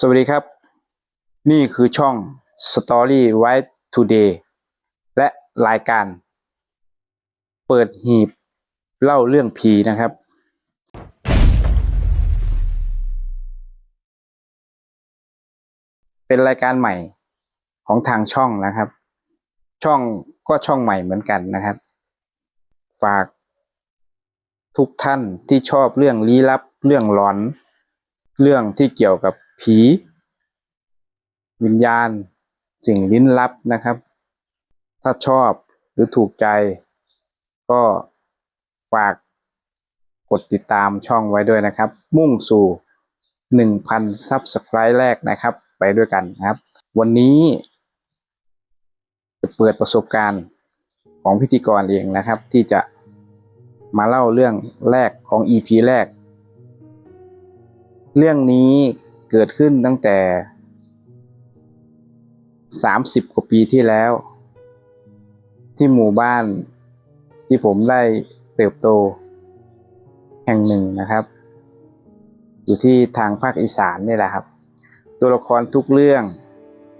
สวัสดีครับ นี่คือช่อง Story White Today และรายการ เปิดหีบเล่าเรื่องผีนะครับ เป็นรายการใหม่ของทางช่องนะครับ ช่องก็ช่องใหม่เหมือนกันนะครับ ฝากทุกท่านที่ชอบเรื่องลี้ลับ เรื่องหลอน เรื่องที่เกี่ยวกับ ผี วิญญาณ สิ่งลี้ลับนะครับ ถ้าชอบหรือถูกใจ ก็ฝากกดติดตามช่องไว้ด้วยนะครับ มุ่งสู่ 1,000 ซับสไครต์แรกนะครับ ไปด้วยกันนะครับ วันนี้จะเปิดประสบการณ์ของพิธีกรเองนะครับ ที่จะมาเล่าเรื่องแรกของ EP แรก เรื่องนี้ เกิดขึ้นตั้งแต่ 30 กว่าปีที่แล้ว ที่หมู่บ้านที่ผมได้เติบโต แห่งหนึ่งนะครับ อยู่ที่ทางภาคอีสานนี่แหละครับ ตัวละครทุกเรื่อง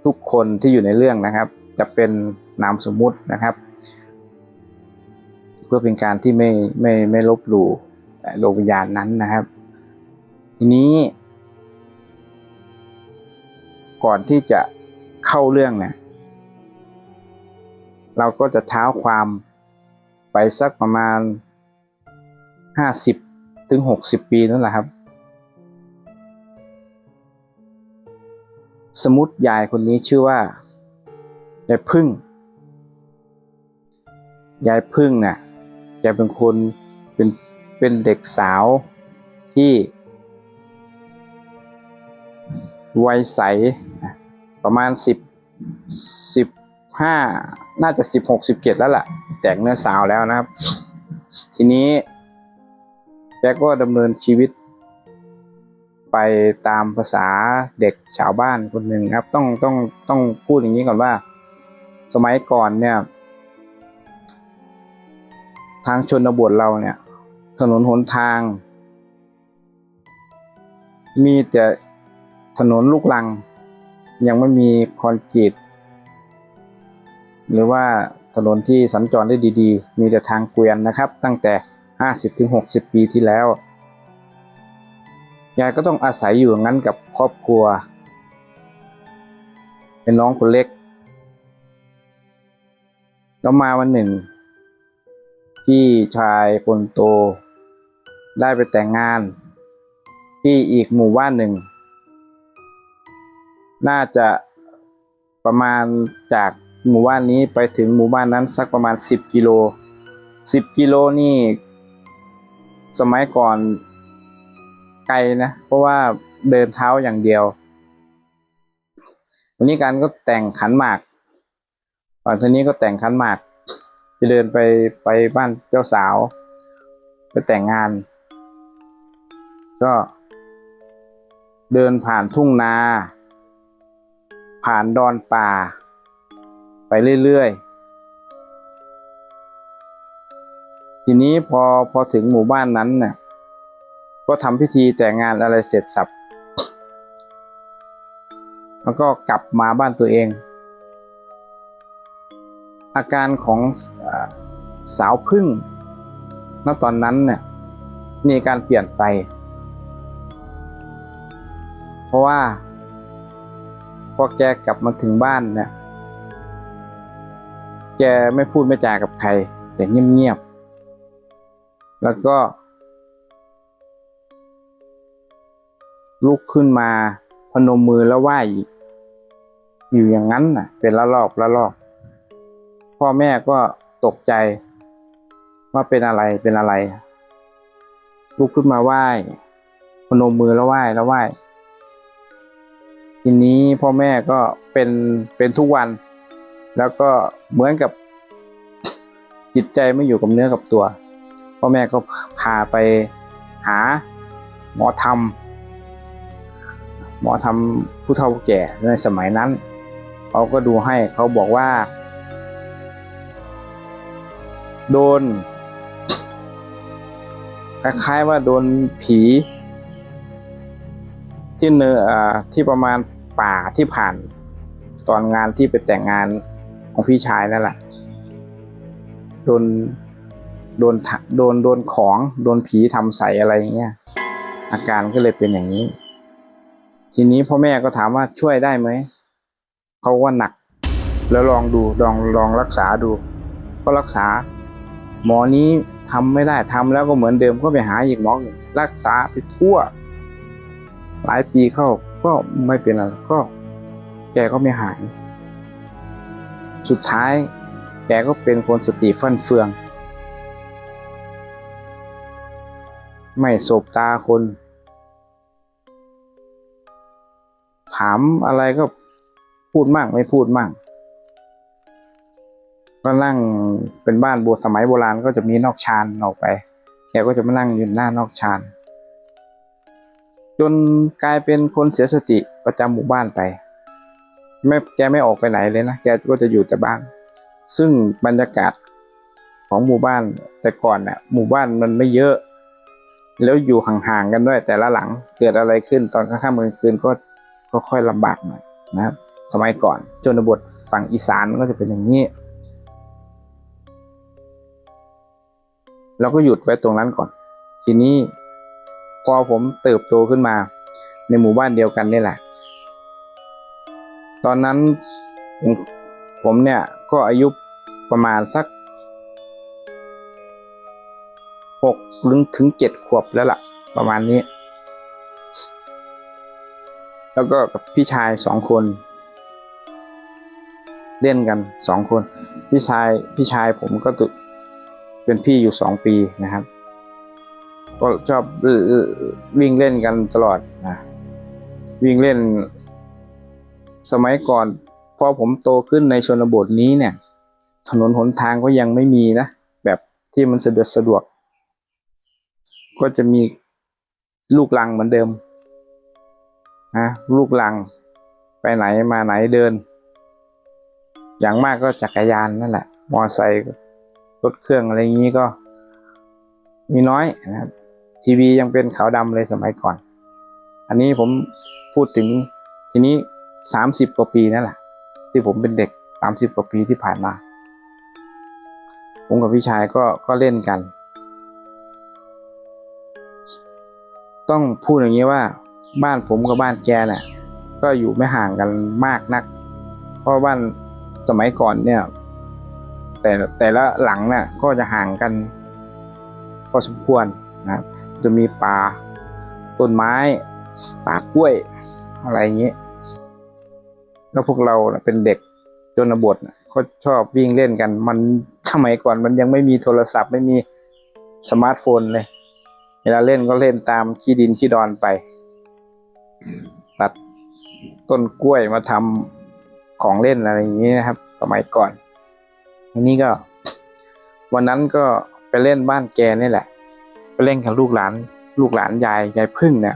ทุกคนที่อยู่ในเรื่องนะครับ จะเป็นนามสมมุตินะครับ เพื่อเป็นการที่ไม่ไม่ไม่ลบหลู่โลกวิญญาณนั้นนะครับ ทีนี้ ก่อนที่จะเข้าเรื่องเนี่ยเราก็จะเท้าความไปสักประมาณห้าสิบถึงหกสิบปีนั่นแหละครับ สมมติยายคนนี้ชื่อว่ายายพึ่ง ยายพึ่งน่ะแกเป็นคนเป็นเป็นเด็กสาวที่ วัยใส ประมาณสิบสิบห้าน่าจะสิบหกสิบเจ็ดแล้วล่ะ แต่งเนื้อสาวแล้วนะครับ ทีนี้แกก็ดำเนินชีวิต ไปตามภาษาเด็กชาวบ้านคนหนึ่งครับ ต้องต้องต้องพูดอย่างนี้ก่อนว่า สมัยก่อนเนี่ย ทางชนบทเราเนี่ย ถนนหนทาง มีแต่ ถนนลูกลัง ยังไม่มีคอนกรีตหรือว่าถนนที่สัญจรได้ดีๆ มีแต่ทางเกวียนนะครับ ตั้งแต่ 50-60 ปีที่แล้ว ยายก็ต้องอาศัยอยู่งั้นกับครอบครัว เป็นน้องคนเล็ก แล้วมาวันหนึ่ง พี่ชายคนโต ได้ไปแต่งงาน ที่อีกหมู่บ้านหนึ่ง น่าจะประมาณจากหมู่บ้านนี้ไปถึงหมู่บ้านนั้นสักประมาณสิบกิโลสิบกิโลนี่ สมัยก่อนไกลนะ เพราะว่าเดินเท้าอย่างเดียว วันนี้การก็แต่งขันหมากก่อนทีนี้ก็แต่งขันหมากจะเดินไปไปบ้านเจ้าสาวไปแต่งงาน ก็เดินผ่านทุ่งนา ผ่านดอนป่า ไปเรื่อยๆ ทีนี้พอพอถึงหมู่บ้านนั้นเนี่ยก็ทำพิธีแต่งงานอะไรเสร็จสับ แล้วก็กลับมาบ้านตัวเอง อาการของอสาวพึ่งณตอนนั้นเนี่ยมีการเปลี่ยนไป เพราะว่า พอแกกลับมาถึงบ้านเนี่ยแกไม่พูดไม่จากับใคร แต่เงียบๆแล้วก็ ลุกขึ้นมาพนมมือแล้วไหว้อยู่อย่างนั้นน่ะ เป็นละลอกละลอก พ่อแม่ก็ตกใจ ว่าเป็นอะไรเป็นอะไรลุกขึ้นมาไหว้พนมมือแล้วไหว้แล้วไหว้ ทีนี้พ่อแม่ก็เป็นเป็นทุกวัน แล้วก็เหมือนกับจิตใจไม่อยู่กับเนื้อกับตัว พ่อแม่ก็พาไปหาหมอธรรม หมอทำผู้เฒ่าผู้แก่ในสมัยนั้นเขาก็ดูให้เขาบอกว่า โดนคล้ายๆว่าโดนผีที่เนออ่าที่ประมาณ ป่าที่ผ่าน ตอนงานที่ไปแต่งงานของพี่ชายนั่นแหละโดนโดนโดนโดนของโดนผีทำใส่อะไรอย่างเงี้ยอาการก็เลยเป็นอย่างนี้ ทีนี้พ่อแม่ก็ถามว่าช่วยได้ไหมเขาว่าหนัก แล้วลองดูลองลองรักษาดู ก็รักษา หมอนี้ทำไม่ได้ทำแล้วก็เหมือนเดิมก็ไปหาอีกหมอหนึ่งรักษาไปทั่ว หลายปีเข้า ก็ไม่เป็นอะไรก็แกก็ไม่หาย สุดท้ายแกก็เป็นคนสติฟั่นเฟือง ไม่สบตาคน ถามอะไรก็พูดมั่งไม่พูดมั่งก็นั่งเป็นบ้านโบสมัยโบราณก็จะมีนอกชานออกไป แกก็จะมานั่งอยู่หน้านอกชาน จนกลายเป็นคนเสียสติประจำหมู่บ้านไปไม่แกไม่ออกไปไหนเลยนะ แกก็จะอยู่แต่บ้าน ซึ่งบรรยากาศของหมู่บ้านแต่ก่อนน่ะ หมู่บ้านมันไม่เยอะ แล้วอยู่ห่างๆกันด้วยแต่ละหลังเกิดอะไรขึ้นตอนกลางค่ำกลางคืนก็ก็ค่อยลำบากหน่อยนะครับ สมัยก่อนชนบทฝั่งอีสานก็จะเป็นอย่างนี้ เราก็หยุดไว้ตรงนั้นก่อน ทีนี้ พอผมเติบโตขึ้นมา ในหมู่บ้านเดียวกันนี่แหละ ตอนนั้นผมเนี่ยก็อายุประมาณสักหกถึงถึงเจ็ดขวบแล้วล่ะ ประมาณนี้ แล้วก็กับพี่ชายสองคน เล่นกันสองคน พี่ชายพี่ชายผมก็ตุเป็นพี่อยู่สองปีนะครับ ก็ชอบวิ่งเล่นกันตลอดนะวิ่งเล่น สมัยก่อนพอผมโตขึ้นในชนบทนี้เนี่ย ถนนหนทางก็ยังไม่มีนะ แบบที่มันสะดวกสะดวก ก็จะมีลูกลังเหมือนเดิมนะลูกลังไปไหนมาไหนเดิน อย่างมากก็จักรยานนั่นแหละ มอไซค์รถเครื่องอะไรอย่างนี้ก็มีน้อยนะครับ ทีวียังเป็นขาวดำเลยสมัยก่อน อันนี้ผมพูดถึงทีนี้สามสิบกว่าปีนั่นแหละ ที่ผมเป็นเด็กสามสิบกว่าปีที่ผ่านมา ผมกับพี่ชายก็ก็เล่นกัน ต้องพูดอย่างนี้ว่า บ้านผมกับบ้านแกเนี่ยก็อยู่ไม่ห่างกันมากนัก เพราะบ้านสมัยก่อนเนี่ย แต่แต่ละหลังเนี่ยก็จะห่างกันพอสมควรนะครับ จะมีป่าต้นไม้ ป่ากล้วย อะไรอย่างนี้ แล้วพวกเราเป็นเด็กจนบทน่ะก็ชอบวิ่งเล่นกัน มันสมัยก่อนมันยังไม่มีโทรศัพท์ไม่มีสมาร์ทโฟนเลย เวลาเล่นก็เล่นตามขี้ดินขี้ดอนไป ตัดต้นกล้วยมาทำของเล่นอะไรอย่างนี้นะครับ สมัยก่อนอันนี้ก็ วันนั้นก็ไปเล่นบ้านแกนี่แหละ ไปเล่นกับลูกหลาน ลูกหลานยายยายพึ่งเนี่ย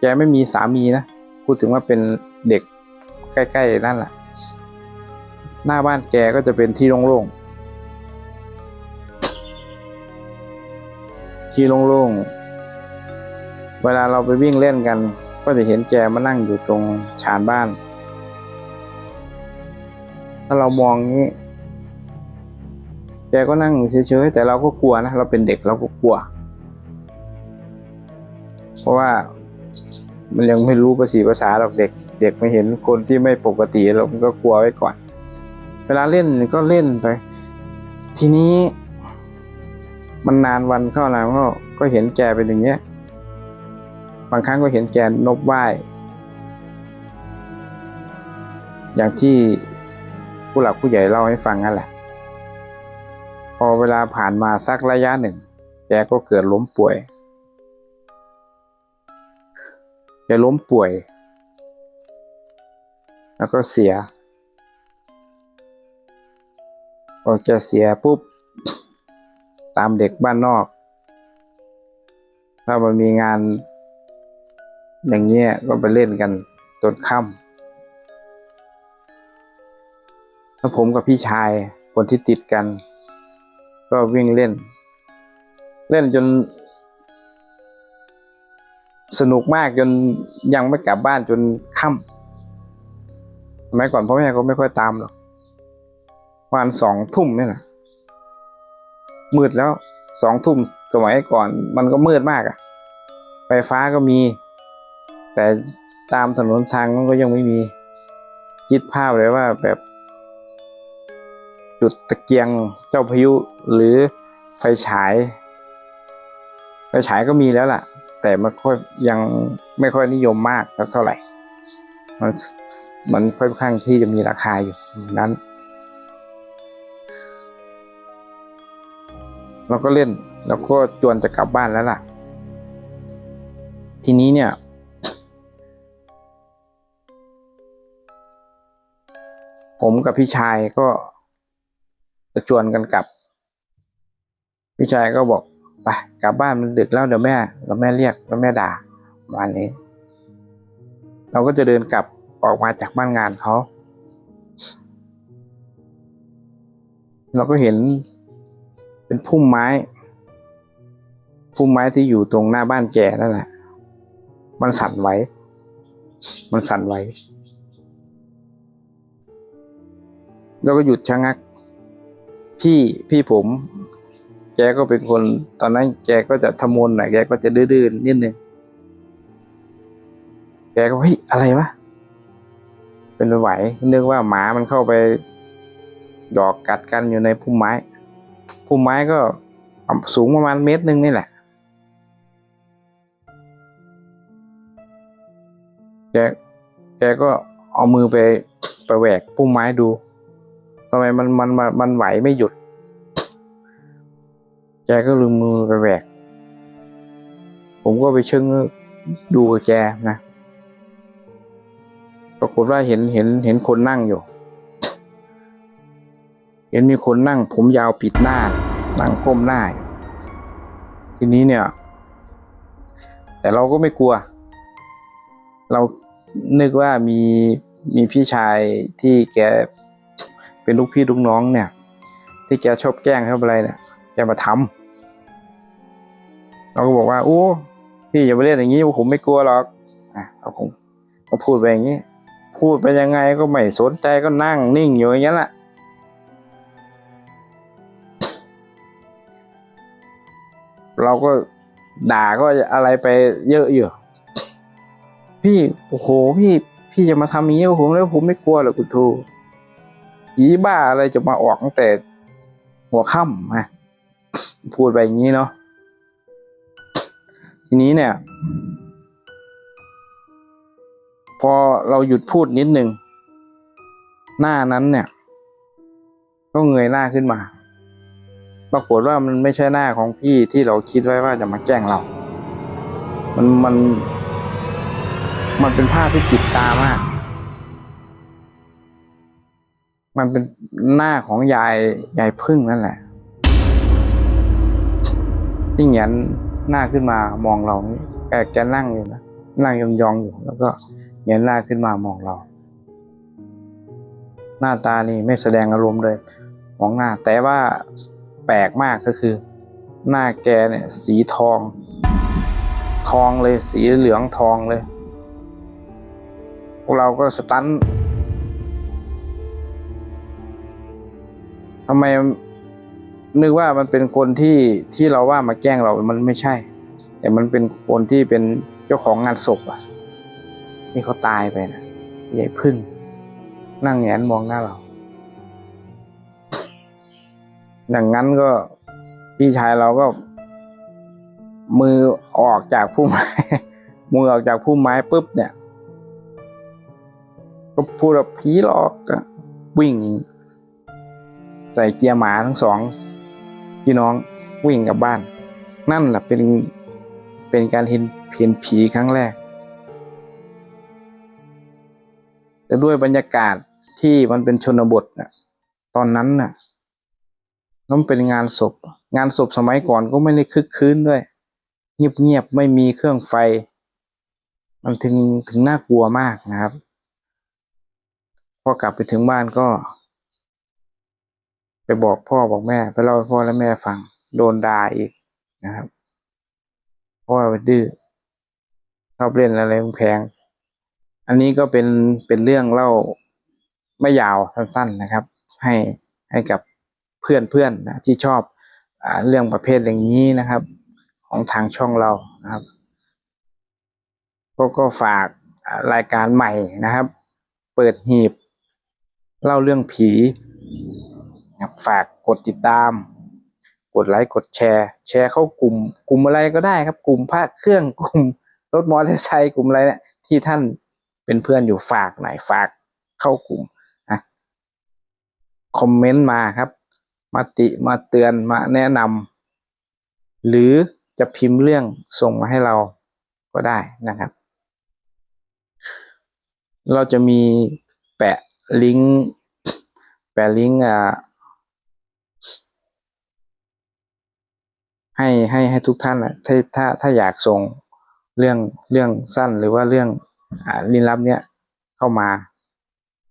แกไม่มีสามีนะพูดถึงว่าเป็นเด็กใกล้ๆนั่นแหละหน้าบ้านแกก็จะเป็นที่โล่งๆที่โล่งๆเวลาเราไปวิ่งเล่นกัน ก็จะเห็นแกมานั่งอยู่ตรงชานบ้าน ถ้าเรามองนี้ แกก็นั่งเฉยๆแต่เราก็กลัวนะเราเป็นเด็กเราก็กลัว เพราะว่ามันยังไม่รู้ภาษีภาษาหรอกเด็ก เด็กไม่เห็นคนที่ไม่ปกติเราก็กลัวไว้ก่อน เวลาเล่นก็เล่นไป ทีนี้มันนานวันเข้านาก็ก็เห็นแกเป็นอย่างเงี้ย บางครั้งก็เห็นแกนบไหว้ อย่างที่ผู้หลักผู้ใหญ่เล่าให้ฟังนั่นแหละ อเวลาผ่านมาสักระยะหนึ่ง แกก็เกิดล้มป่วย แกล้มป่วย แล้วก็เสียพอแกเสียปุ๊บ ตามเด็กบ้านนอก ถ้ามันมีงาน อย่างเงี้ยก็ไปเล่นกันจนค่ำแล้วผมกับพี่ชายคนที่ติดกัน ก็วิ่งเล่น เล่นจน สนุกมากจนยังไม่กลับบ้านจนค่ำสมัยก่อนพ่อแม่ก็ไม่ค่อยตามหรอกวันสองทุ่มนี่แหละมืดแล้วสองทุ่มสมัยก่อนมันก็มืดมากอะไฟฟ้าก็มี แต่ตามถนนทางมันก็ยังไม่มีคิดภาพเลยว่าแบบ จุดตะเกียงเจ้าพายุหรือไฟฉาย ไฟฉายก็มีแล้วล่ะ แต่มันค่อยยังไม่ค่อยนิยมมากเท่าไหร่ มันมันค่อนข้างที่จะมีราคาอยู่นั้น เราก็เล่นแล้วก็จวนจะกลับบ้านแล้วล่ะ ทีนี้เนี่ยผมกับพี่ชายก็ จะชวนกันกลับ พี่ชายก็บอกไปกลับบ้านมันดึกแล้วเดี๋ยวแม่เดี๋ยวแม่เรียกแล้วแม่ด่าประมาณนี้ เราก็จะเดินกลับออกมาจากบ้านงานเขา เราก็เห็นเป็นพุ่มไม้ พุ่มไม้ที่อยู่ตรงหน้าบ้านแกนั่นแหละ มันสั่นไหว มันสั่นไหวแล้วก็หยุดชะงัก พี่พี่ผม แกก็เป็นคน ตอนนั้น แกก็จะทำมนหน่อยแกก็จะดื้อๆนิดนึงแกก็เฮ้ยอะไรวะเป็นไหวนึกว่าหมามันเข้าไปหยอกกัดกันอยู่ในพุ่มไม้พุ่มไม้ก็สูงประมาณเมตรหนึ่งนี่แหละ แกแกก็เอามือไปไปแหวกพุ่มไม้ดู ทำไมมันมันมันมันไหวไม่หยุด แกก็ลืมมือไปแหวก ผมก็ไปเชิงดูกับแกนะ ปรากฏว่าเห็นเห็นเห็นคนนั่งอยู่ เห็นมีคนนั่ง ผมยาวปิดหน้า นั่งก้มหน้า ทีนี้เนี่ย แต่เราก็ไม่กลัว เรานึกว่ามีมีพี่ชายที่แก เป็นลูกพี่ลูกน้องเนี่ย ที่แกชอบแกล้งเขาอะไรเนี่ยแกมาทำเราก็บอกว่าโอ้พี่อย่าไปเล่นอย่างนี้ผมไม่กลัวหรอกอะเราคงก็พูดไปอย่างนี้ พูดไปยังไงก็ไม่สนใจก็นั่งนิ่งอยู่อย่างนี้ยแหละเราก็ด่าก็อะไรไปเยอะอยู่ พี่โอ้โหพี่พี่จะมาทำอย่างนี้กับผมแล้วผมไม่กลัวหรอกคุณทู ผีบ้าอะไรจะมาออกตั้งแต่หัวค่ำนะพูดไปอย่างนี้เนาะทีนี้เนี่ย พอเราหยุดพูดนิดนึง หน้านั้นเนี่ย ก็เงยหน้าขึ้นมา ปรากฏว่ามันไม่ใช่หน้าของพี่ที่เราคิดไว้ว่าจะมาแกล้งเรา มันมัน มันเป็นภาพที่ติดตามาก มันเป็นหน้าของยายยายพึ่งนั่นแหละที่เหงียนหน้าขึ้นมามองเรานี่แกแกนั่งอยู่นะนั่งยองๆอยู่ แล้วก็เหงียนหน้าขึ้นมามองเรา หน้าตานี่ไม่แสดงอารมณ์เลยมองหน้า แต่ว่าแปลกมากก็คือ หน้าแกเนี่ย สีทอง ทองเลยสีเหลืองทองเลย พวกเราก็สตัน ทำไมนึกว่ามันเป็นคนที่ที่เราว่ามาแกล้งเรามันไม่ใช่ แต่มันเป็นคนที่เป็นเจ้าของงานศพอะที่เขาตายไปนะใหญ่พึ่ง นั่งแงนมองหน้าเราดังนั้นก็พี่ชายเราก็ มือออกจากพุ่มไม้ มือออกจากพุ่มไม้ปุ๊บเนี่ย ก็พูดว่าผีหลอกวิ่ง ใส่เกียร์หมาทั้งสองพี่น้องวิ่งกลับบ้าน นั่นแหละเป็นเป็นการเห็นเห็นผีครั้งแรก แต่ด้วยบรรยากาศที่มันเป็นชนบทน่ะตอนนั้นน่ะแล้วมันเป็นงานศพ งานศพสมัยก่อนก็ไม่ได้คึกคืนด้วย เงียบๆไม่มีเครื่องไฟ มันถึงถึงน่ากลัวมากนะครับ พอกลับไปถึงบ้านก็ บอกพ่อบอกแม่ ไปเล่าให้พ่อและแม่ฟัง โดนด่าอีกนะครับพราะว่าดื้อชอบเล่นอะไรแพง อันนี้ก็เป็นเป็นเรื่องเล่าไม่ยาวสั้นๆนะครับ ให้ให้กับเพื่อนเพื่อนนะที่ชอบอเรื่องประเภทอย่างนี้นะครับ ของทางช่องเรานะครับก็ก็ฝากรายการใหม่นะครับ เปิดหีบ เล่าเรื่องผี นะครับฝากกดติดตาม กดไลค์กดแชร์ แชร์เข้ากลุ่ม กลุ่มอะไรก็ได้ครับ กลุ่มพระเครื่องกลุ่มรถมอเตอร์ไซค์กลุ่มอะไรเนี่ยที่ท่านเป็นเพื่อนอยู่ฝากหน่อยฝากเข้ากลุ่มนะคอมเมนต์มาครับ มาติมาเตือนมาแนะนำหรือจะพิมพ์เรื่องส่งมาให้เราก็ได้นะครับ เราจะมีแปะลิงก์แปะลิงก์อ่า ให้ให้ให้ทุกท่านอะถ้าถ้าถ้าอยากส่งเรื่องเรื่องสั้นหรือว่าเรื่องอ่าลี้ลับเนี้ยเข้ามา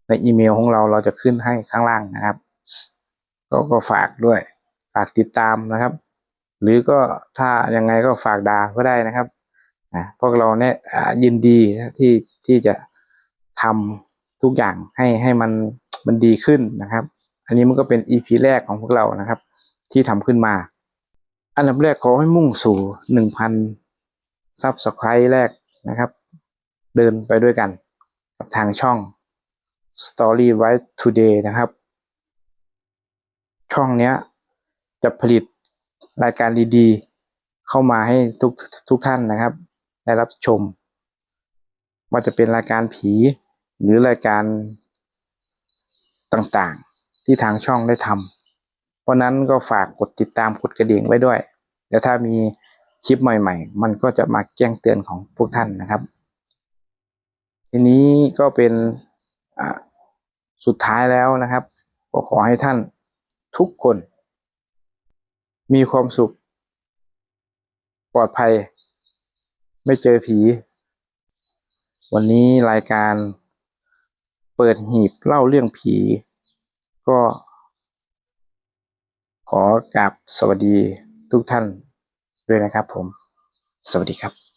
ในอีเมลของเราเราจะขึ้นให้ข้างล่างนะครับ ก็ก็ฝากด้วยฝากติดตามนะครับ หรือก็ถ้ายังไงก็ฝากด่าก็ได้นะครับนะพวกเราเนี่ยยินดีที่ที่จะทำทุกอย่างให้ให้มันมันดีขึ้นนะครับ อันนี้มันก็เป็น EP แรกของพวกเรานะครับ ที่ทำขึ้นมา อันดับแรกขอให้มุ่งสู่หนึ่งพันซับสไครต์แรกนะครับ เดินไปด้วยกันกับทางช่อง Story Right Today นะครับ ช่องเนี้ยจะผลิตรายการดีๆ เข้ามาให้ทุกทุกท่านนะครับ ได้รับชม ว่าจะเป็นรายการผี หรือรายการต่างๆ ที่ทางช่องได้ทำ ราะนั้นก็ฝากกดติดตามกดกระดิ่งไว้ด้วยเดี๋ยวถ้ามีคลิปใหม่ ๆ มันก็จะมาแจ้งเตือนของพวกท่านนะครับ ทีนี้ก็เป็นสุดท้ายแล้วนะครับก็ขอให้ท่านทุกคน มีความสุข ปลอดภัย ไม่เจอผี วันนี้รายการเปิดหีบเล่าเรื่องผี ก็ ขอกราบสวัสดีทุกท่านด้วยนะครับผม สวัสดีครับ